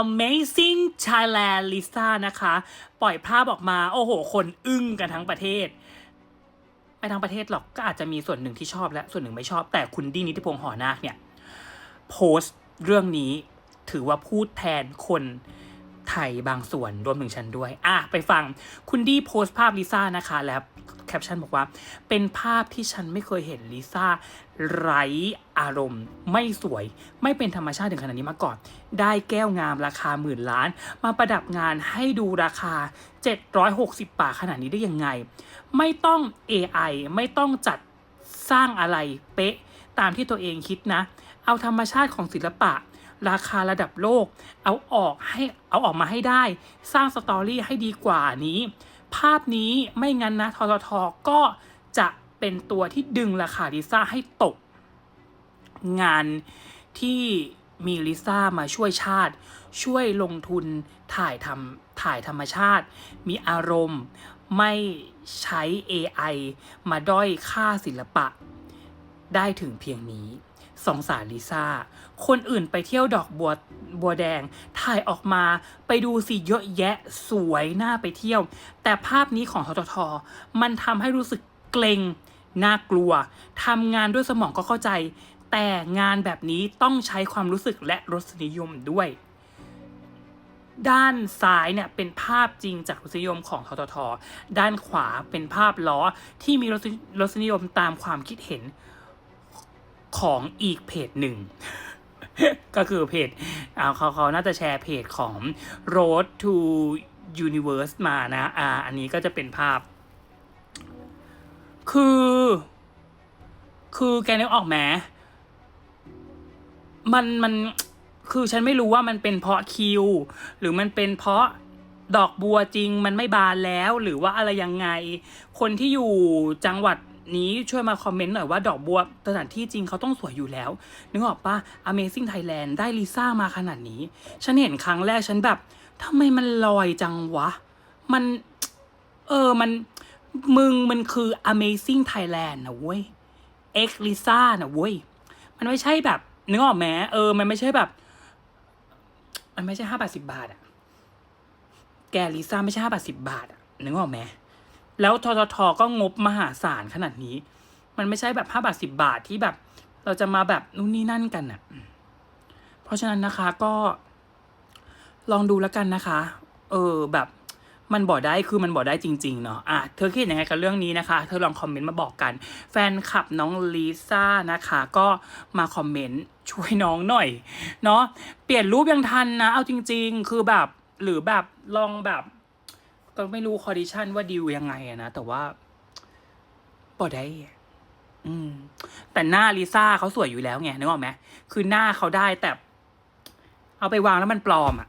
Amazing Thailand Lisa นะคะ ปล่อยภาพออกมา โอ้โห คนอึ้งกันทั้งประเทศ ไม่ทั้งประเทศหรอกก็อาจจะมีส่วนหนึ่งที่ชอบและส่วนหนึ่งไม่ชอบ แต่คุณดีนิติพงษ์หอนาคเนี่ย โพสต์เรื่องนี้ถือว่าพูดแทนคน ไทยบางส่วนรวมถึงฉันด้วย อะ ไปฟังคุณดีโพสต์ภาพลิซ่านะคะแล้วแคปชั่นบอกว่า เป็นภาพที่ฉันไม่เคยเห็นลิซ่าไร้อารมณ์ ไม่สวย ไม่เป็นธรรมชาติถึงขนาดนี้มาก่อน ได้แก้วงามราคาหมื่นล้าน มาประดับงานให้ดูราคา 760บาทขนาดนี้ได้ยังไง ไม่ต้อง AI ไม่ต้องจัดสร้างอะไรเป๊ะตามที่ตัวเองคิดนะ เอาธรรมชาติของศิลปะ ราคาระดับโลก เอาออกให้เอาออกมาให้ได้ สร้างสตอรี่ให้ดีกว่านี้ ภาพนี้ไม่งั้นนะทททก็จะเป็นตัวที่ดึงราคาลิซ่าให้ตก งานที่มีลิซ่ามาช่วยชาติ ช่วยลงทุนถ่ายทำถ่ายธรรมชาติ มีอารมณ์ไม่ใช้ AI มาด้อยค่าศิลปะ ได้ถึงเพียงนี้ สองสารลิซ่า คนอื่นไปเที่ยวดอกบัวบัวแดง ถ่ายออกมาไปดูสิเยอะแยะสวยน่าไปเที่ยว แต่ภาพนี้ของททท มันทำให้รู้สึกเกรงน่ากลัวทำงานด้วยสมองก็เข้าใจ แต่งานแบบนี้ต้องใช้ความรู้สึกและรสนิยมด้วย ด้านซ้ายเนี่ยเป็นภาพจริงจากรสนิยมของททท ด้านขวาเป็นภาพล้อที่มีรสนิยมตามความคิดเห็น ของอีกเพจหนึ่ง ก็คือเพจเขาเขาน่าจะแชร์เพจของ Road to Universe มานะ อ่า อันนี้ก็จะเป็นภาพ คือ คือแกนึกออกไหมมันมันคือฉันไม่รู้ว่ามันเป็นเพราะคิว หรือมันเป็นเพราะดอกบัวจริงมันไม่บานแล้วหรือว่าอะไรยังไง คนที่อยู่จังหวัด นี้ช่วยมาคอมเมนต์หน่อยว่าดอกบัวสถานที่จริงเขาต้องสวยอยู่แล้ว นึกออกปะ Amazing Thailand ได้ลิซ่ามาขนาดนี้ ฉันเห็นครั้งแรกฉันแบบทำไมมันลอยจังวะ มัน เออมันมึงมันคือ Amazing Thailand นะเว้ย X Lisa นะเว้ย มันไม่ใช่แบบนึกออกไหมเออ มันไม่ใช่แบบ มันไม่ใช่ห้าบาทสิบบาทอะแกลิซ่าไม่ใช่ห้าบาทสิบาทอะนึกออกไหม แล้วทททก็งบมหาศาลขนาดนี้ มันไม่ใช่แบบห้าบาทสิบาทที่แบบ เราจะมาแบบนู่นนี่นั่นกันอะเพราะฉะนั้นนะคะก็ ลองดูแล้วกันนะคะ เออแบบมันบอกได้คือมันบอกได้จริง ๆ เนาะ อะ เธอคิดยังไงกับเรื่องนี้นะคะ เธอลองคอมเมนต์มาบอกกัน แฟนคลับน้องลิซ่านะคะ ก็มาคอมเมนต์ช่วยน้องหน่อย เนาะ เปลี่ยนรูปยังทันนะ เอาจริง ๆ คือแบบหรือแบบลองแบบ ก็ไม่รู้คอดิชันว่าดีลยังไงอะนะ แต่ว่าบอได้อะอืม แต่หน้าลิซ่าเขาสวยอยู่แล้วไงนึกออกไหมคือหน้าเขาได้แต่ เอาไปวางแล้วมันปลอมอะ